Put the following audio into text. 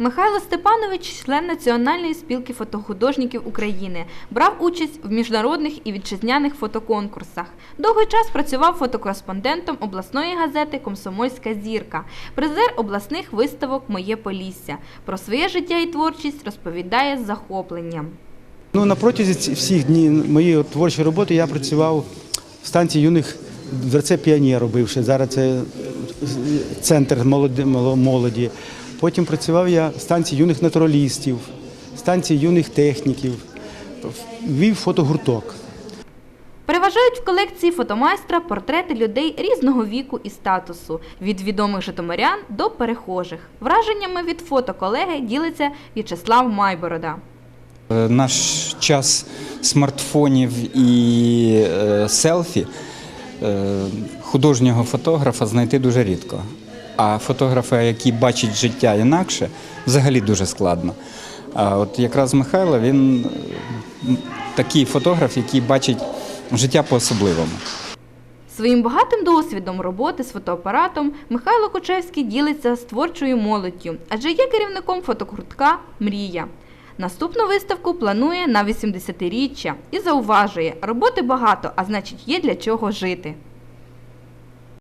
Михайло Степанович, член Національної спілки фотохудожників України, брав участь в міжнародних і вітчизняних фотоконкурсах. Довгий час працював фотокореспондентом обласної газети Комсомольська зірка, призер обласних виставок Моє Полісся. Про своє життя і творчість розповідає з захопленням. Ну, на протязі всіх днів моєї творчої роботи я працював в станції юних дверце піонер робивши. Зараз це е, центр молоді, молоді. Потім працював я в станції юних натуралістів, станції юних техніків, вів фотогурток. Переважають в колекції фотомайстра портрети людей різного віку і статусу, від відомих житомирян до перехожих. Враженнями від фото колеги ділиться В'ячеслав Майборода. Е, Наш час смартфонів і е, селфі е, художнього фотографа знайти дуже рідко. А фотографа, який бачить життя інакше, взагалі дуже складно. А от якраз Михайло він такий фотограф, який бачить життя по-особливому. Своїм багатим досвідом роботи з фотоапаратом Михайло Кучевський ділиться з творчою молоддю, адже є керівником фотогуртка Мрія. Наступну виставку планує на 80-річчя і зауважує, роботи багато, а значить є для чого жити.